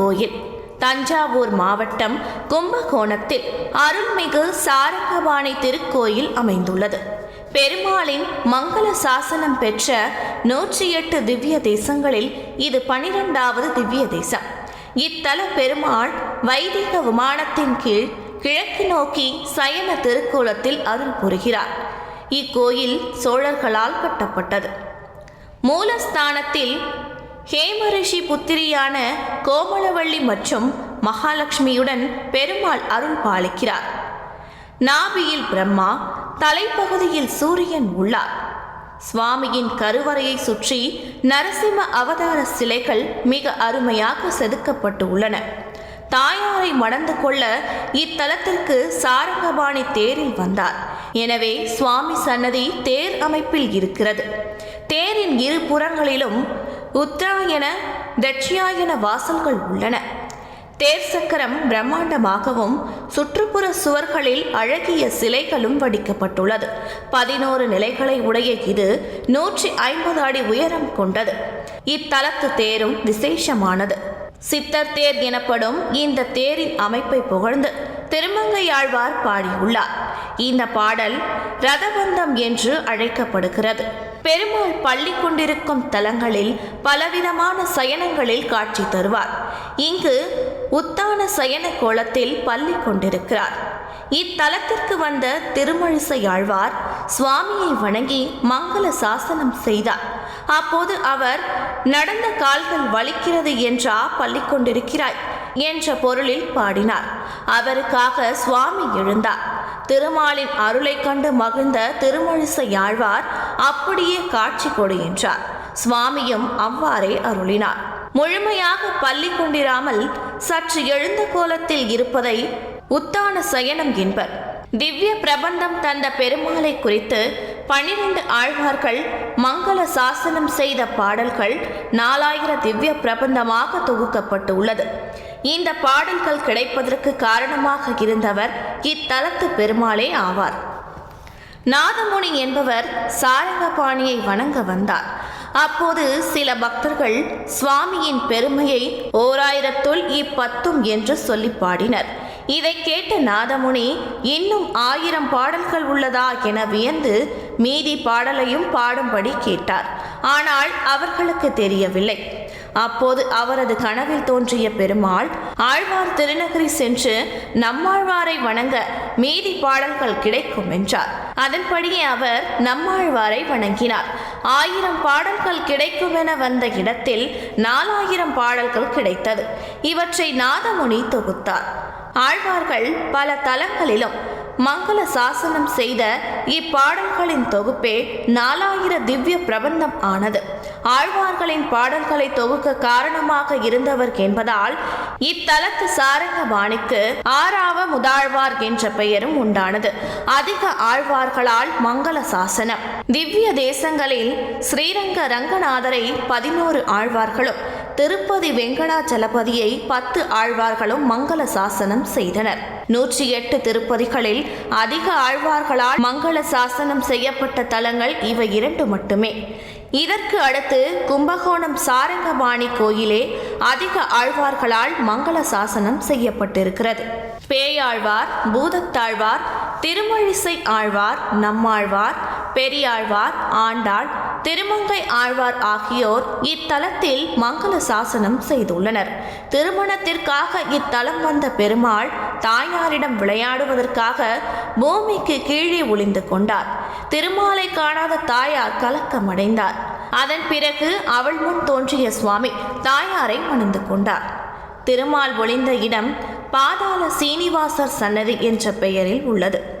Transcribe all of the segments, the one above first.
கோயில். தஞ்சாவூர் மாவட்டம் கும்பகோணத்தில் அருள்மிகு சாரங்கபாணி திருக்கோயில் அமைந்துள்ளது. பெருமாளின் மங்கள சாசனம் பெற்ற நூற்றி எட்டு திவ்ய தேசங்களில் இது பனிரெண்டாவது திவ்ய தேசம். இத்தல பெருமாள் வைதிக விமானத்தின் கீழ் கிழக்கு நோக்கி சயன திருக்கோலத்தில் அருள் புரிகிறார். இக்கோயில் சோழர்களால் கட்டப்பட்டது. மூலஸ்தானத்தில் ஹேமரிஷி புத்திரியான கோமலவள்ளி மற்றும் மகாலட்சுமியுடன் பெருமாள் அருள் பாலிக்கிறார். நாபியில் பிரம்மா தலைப்பகுதியில் சூரியன் உள்ளார். சுவாமியின் கருவறையை சுற்றி நரசிம்ம அவதார சிலைகள் மிக அருமையாக செதுக்கப்பட்டு உள்ளன. தாயாரை மணந்து கொள்ள இத்தலத்திற்கு சாரங்கபாணி தேரில் வந்தார். எனவே சுவாமி சன்னதி தேர் அமைப்பில் இருக்கிறது. தேரின் இரு புறங்களிலும் உத்தராயண தட்சியாயன வாசல்கள் உள்ளன. தேர் சக்கரம் பிரம்மாண்டமாகவும் சுற்றுப்புற சுவர்களில் அழகிய சிலைகளும் வடிக்கப்பட்டுள்ளது. பதினோரு நிலைகளை உடைய இது நூற்றி ஐம்பது அடி உயரம் கொண்டது. இத்தலத்து தேரும் விசேஷமானது. சித்தர் தேர் எனப்படும் இந்த தேரின் அமைப்பை புகழ்ந்து திருமங்கையாழ்வார் பாடியுள்ளார். இந்த பாடல் ரதபந்தம் என்று அழைக்கப்படுகிறது. பெருமாள் பள்ளி கொண்டிருக்கும் தலங்களில் பலவிதமான சயனங்களில் காட்சி தருவார். இங்கு உத்தான சயன கோலத்தில் பள்ளி கொண்டிருக்கிறார் இத்தலத்திற்கு வந்த திருமழிசையாழ்வார் சுவாமியை வணங்கி மங்கள சாசனம் செய்தார். அப்போது அவர் நடந்த கால்கள் வலிக்கிறது என்றா பள்ளி கொண்டிருக்கிறாய் என்ற பொருளில் பாடினார். அவருக்காக சுவாமி எழுந்தார். திருமாலின் அருளை கண்டு மகிழ்ந்த திருமழிசை ஆழ்வார் அப்படியே காட்சி கொடு என்றார் சுவாமியும் அவ்வாறே அருளினார். முழுமையாக பள்ளி கொண்டிராமல் சற்று எழுந்த கோலத்தில் இருப்பதை உத்தான சயனம் என்பர். திவ்ய பிரபந்தம் தந்த பெருமாளை குறித்து பனிரெண்டு ஆழ்வார்கள் மங்கள சாசனம் செய்த பாடல்கள் நாலாயிர திவ்ய பிரபந்தமாக தொகுக்கப்பட்டு உள்ளது இந்த பாடல்கள் கிடைப்பதற்கு காரணமாக இருந்தவர் இத்தலத்து பெருமாளே ஆவார். நாதமுனி என்பவர் சாரங்கபாணியை வணங்க வந்தார். அப்போது சில பக்தர்கள் சுவாமியின் பெருமையை ஓராயிரத்துள் இப்பத்தும் என்று சொல்லி பாடினர். இதை கேட்ட நாதமுனி இன்னும் ஆயிரம் பாடல்கள் உள்ளதா? என வியந்து மீதி பாடலையும் பாடும்படி கேட்டார். ஆனால் அவர்களுக்கு தெரியவில்லை. அப்போது அவரது கனவில் தோன்றிய பெருமாள் ஆழ்வார் திருநகரி சென்று நம்மாழ்வாரை வணங்க மீதி பாடல்கள் கிடைக்கும் என்றார். அதன்படியே அவர் நம்மாழ்வாரை வணங்கினார். ஆயிரம் பாடல்கள் கிடைக்கும் என வந்த இடத்தில் நாலாயிரம் பாடல்கள் கிடைத்தது. இவற்றை நாதமுனி தொகுத்தார். ஆழ்வார்கள் பல தலங்களிலும் மங்கள சாசனம் செய்த இப்பாடல்களின் தொகுப்பே நாலாயிர திவ்ய பிரபந்தம் ஆனது. ஆழ்வார்களின் பாடல்களை தொகுக்க காரணமாக இருந்தவர் என்பதால் இத்தலத்து சாரங்கபாணிக்கு ஆறாவ முதாழ்வார் என்ற பெயரும் உண்டானது. அதிக ஆழ்வார்களால் மங்கள சாசனம். திவ்ய தேசங்களில் ஸ்ரீரங்க ரங்கநாதரை பதினோரு ஆழ்வார்களும் திருப்பதி வெங்கடாச்சலபதியை பத்து ஆழ்வார்களும் மங்கள சாசனம் செய்தனர். நூற்றி எட்டு திருப்பதிகளில் அதிக ஆழ்வார்களால் மங்கள சாசனம் செய்யப்பட்ட தலங்கள் இவை இரண்டு மட்டுமே. இதற்கு அடுத்து கும்பகோணம் சாரங்கபாணி கோயிலே அதிக ஆழ்வார்களால் மங்கள சாசனம் செய்யப்பட்டிருக்கிறது. பேயாழ்வார் பூதத்தாழ்வார் திருமழிசை ஆழ்வார் நம்மாழ்வார் பெரியாழ்வார் ஆண்டாள் திருமங்கை ஆழ்வார் ஆகியோர் இத்தலத்தில் மங்கள சாசனம் செய்துள்ளனர். திருமணத்திற்காக இத்தலம் வந்த பெருமாள் தாயாரிடம் விளையாடுவதற்காக பூமிக்கு கீழே ஒளிந்து கொண்டார். திருமாலை காணாத தாயார் கலக்கமடைந்தார். அதன் பிறகு அவள் முன் தோன்றிய சுவாமி தாயாரை மணந்து கொண்டார். திருமால் ஒளிந்த இடம் பாதாள சீனிவாசர் சன்னதி என்ற பெயரில் உள்ளது.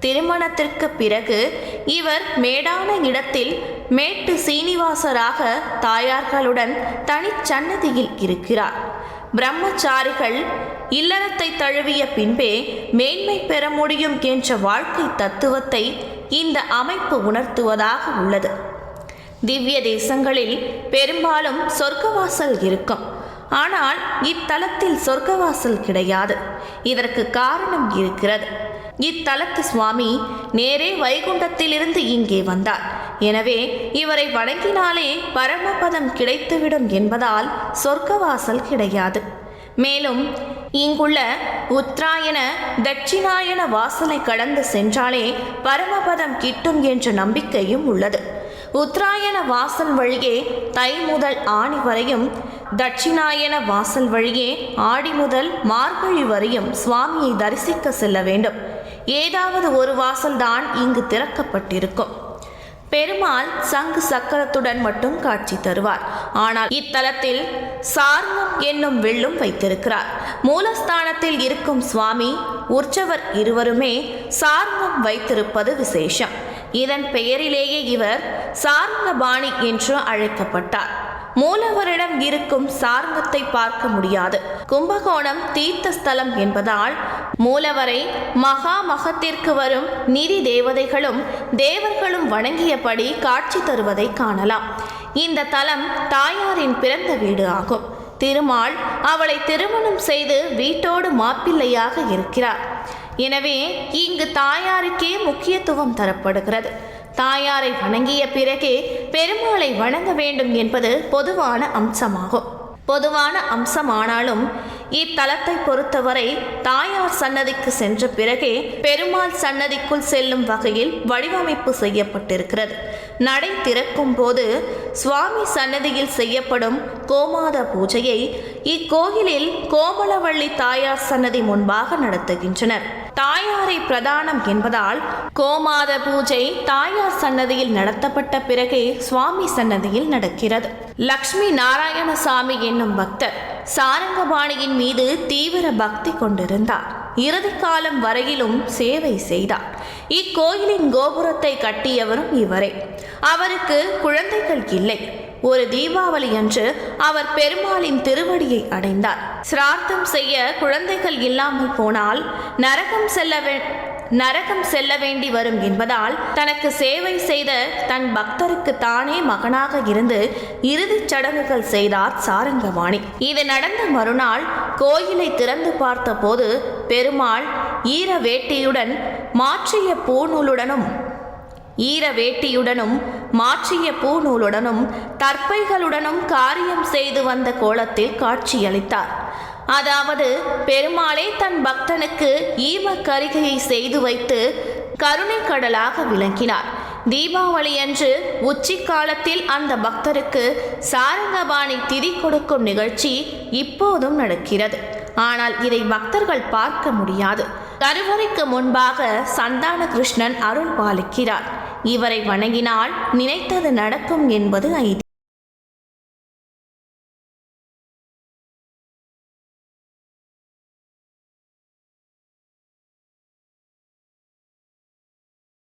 திருமணத்திற்கு பிறகு இவர் மேடான இடத்தில் மேட்டு சீனிவாசராக தாயார்களுடன் தனிச்சன்னதியில் இருக்கிறார். பிரம்மச்சாரிகள் இல்லறத்தை தழுவிய பின்பே மேன்மை பெற முடியும் என்ற வாழ்க்கை தத்துவத்தை இந்த அமைப்பு உணர்த்துவதாக உள்ளது. திவ்ய தேசங்களில் பெரும்பாலும் சொர்க்கவாசல் இருக்கும். ஆனால் இத்தலத்தில் சொர்க்கவாசல் கிடையாது. இதற்கு காரணம் இருக்கிறது. இத்தலத்து சுவாமி நேரே வைகுண்டத்திலிருந்து இங்கே வந்தார். எனவே இவரை வணங்கினாலே பரமபதம் கிடைத்துவிடும் என்பதால் சொர்க்கவாசல் கிடையாது. மேலும் இங்குள்ள உத்தராயண தட்சிணாயன வாசலை கடந்து சென்றாலே பரமபதம் கிட்டும் என்ற நம்பிக்கையும் உள்ளது. உத்தராயண வாசல் வழியே தை முதல் ஆணி வரையும் தட்சிணாயன வாசல் வழியே ஆடி முதல் மார்கழி வரையும் சுவாமியை தரிசிக்க செல்ல வேண்டும். ஏதாவது ஒரு வாசல்தான் இங்கு திறக்கப்பட்டிருக்கும். பெருமாள் சங்கு சக்கரத்துடன் மட்டும் காட்சி தருவார். ஆனால் இத்தலத்தில் சார்மம் என்னும் வெள்ளும் வைத்திருக்கிறார். மூலஸ்தானத்தில் இருக்கும் சுவாமி உற்சவர் இருவருமே சார்மம் வைத்திருப்பது விசேஷம். இதன் பெயரிலேயே இவர் சார்ந்தபாணி என்று அழைக்கப்பட்டார். மூலவரிடம் இருக்கும் சார்ந்தத்தை பார்க்க முடியாது. கும்பகோணம் தீர்த்த ஸ்தலம் என்பதால் மூலவரை மகா மகத்திற்கு வரும் நிதி தேவதைகளும் தேவர்களும் வணங்கியபடி காட்சி தருவதை காணலாம். இந்த தலம் தாயாரின் பிறந்த வீடு ஆகும். திருமால் அவளை திருமணம் செய்து வீட்டோடு மாப்பிள்ளையாக இருக்கிறார். எனவே இங்கு தாயாருக்கே முக்கியத்துவம் தரப்படுகிறது. தாயாரை வணங்கிய பிறகே பெருமாளை வணங்க வேண்டும் என்பது பொதுவான அம்சமாகும். பொதுவான அம்சமானாலும் இத்தலத்தை பொறுத்தவரை தாயார் சன்னதிக்கு சென்ற பிறகே பெருமாள் சன்னதிக்குள் செல்லும் வகையில் வடிவமைப்பு செய்யப்பட்டிருக்கிறது. நடை திறக்கும் போது சுவாமி சன்னதியில் செய்யப்படும் கோமாத பூஜையை இக்கோயிலில் கோமலவள்ளி தாயார் சன்னதி முன்பாக நடத்துகின்றனர். தாயாரை பிரதானம் என்பதால் கோமாத பூஜை தாயார் சன்னதியில் நடத்தப்பட்ட பிறகே சுவாமி சன்னதியில் நடக்கிறது. லக்ஷ்மி நாராயணசாமி என்னும் பக்தர் சாரங்கபாணியின் மீது தீவிர பக்தி கொண்டிருந்தார். இறுதி காலம் வரையிலும் சேவை செய்தார். இக்கோயிலின் கோபுரத்தை கட்டியவரும் இவரே. அவருக்கு குழந்தைகள் இல்லை. ஒரு தீபாவளி அன்று அவர் பெருமாளின் திருவடியை அடைந்தார். சிரார்த்தம் செய்ய குழந்தைகள் இல்லாமல் போனால் நரகம் செல்ல நரகம் செல்ல வேண்டி வரும் என்பதால் தனக்கு சேவை செய்த தன் பக்தருக்கு தானே மகனாக இருந்து இறுதிச் சடங்குகள் செய்தார் சாரங்கவாணி. இது நடந்த மறுநாள் கோயிலை திறந்து பார்த்தபோது பெருமாள் ஈர வேட்டியுடன் மாற்றிய பூநூலுடனும் ஈர வேட்டியுடனும் மாற்றிய பூநூலுடனும் தற்பைகளுடனும் காரியம் செய்து வந்த கோலத்தில் காட்சியளித்தார். அதாவது பெருமாளே தன் பக்தனுக்கு ஈம கரிகையை செய்து வைத்து கருணை கடலாக விளங்கினார். தீபாவளி அன்று உச்சி காலத்தில் அந்த பக்தருக்கு சாரங்கபாணி திதி கொடுக்கும் நிகழ்ச்சி இப்போதும் நடக்கிறது. ஆனால் இதை பக்தர்கள் பார்க்க முடியாது. கருவறைக்கு முன்பாக சந்தான கிருஷ்ணன் அருள் பாலிக்கிறார். இவரை வணங்கினால் நினைத்தது நடக்கும் என்பது ஐதி